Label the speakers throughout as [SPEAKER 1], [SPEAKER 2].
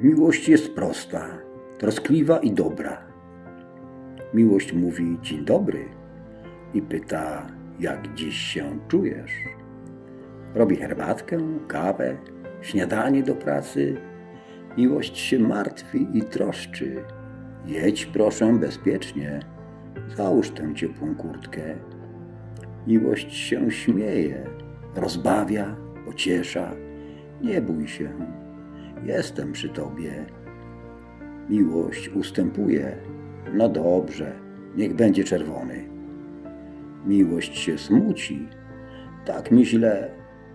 [SPEAKER 1] Miłość jest prosta, troskliwa i dobra. Miłość mówi dzień dobry i pyta, jak dziś się czujesz. Robi herbatkę, kawę, śniadanie do pracy. Miłość się martwi i troszczy. Jedź proszę bezpiecznie, załóż tę ciepłą kurtkę. Miłość się śmieje, rozbawia, pociesza. Nie bój się, jestem przy tobie. Miłość ustępuje. No dobrze, niech będzie czerwony. Miłość się smuci. Tak mi źle,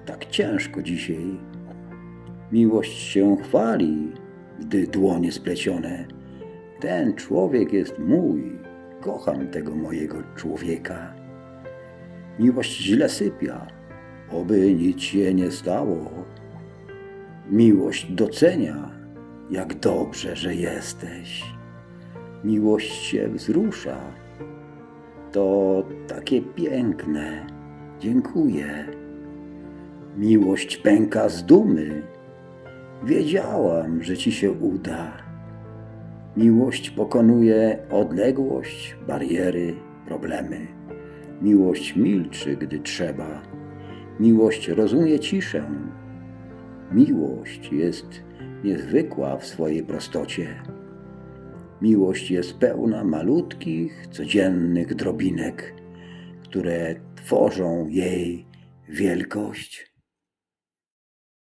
[SPEAKER 1] tak ciężko dzisiaj. Miłość się chwali, gdy dłonie splecione. Ten człowiek jest mój, kocham tego mojego człowieka. Miłość źle sypia, oby nic się nie stało. Miłość docenia, jak dobrze, że jesteś. Miłość się wzrusza. To takie piękne. Dziękuję. Miłość pęka z dumy. Wiedziałam, że ci się uda. Miłość pokonuje odległość, bariery, problemy. Miłość milczy, gdy trzeba. Miłość rozumie ciszę. Miłość jest niezwykła w swojej prostocie. Miłość jest pełna malutkich, codziennych drobinek, które tworzą jej wielkość.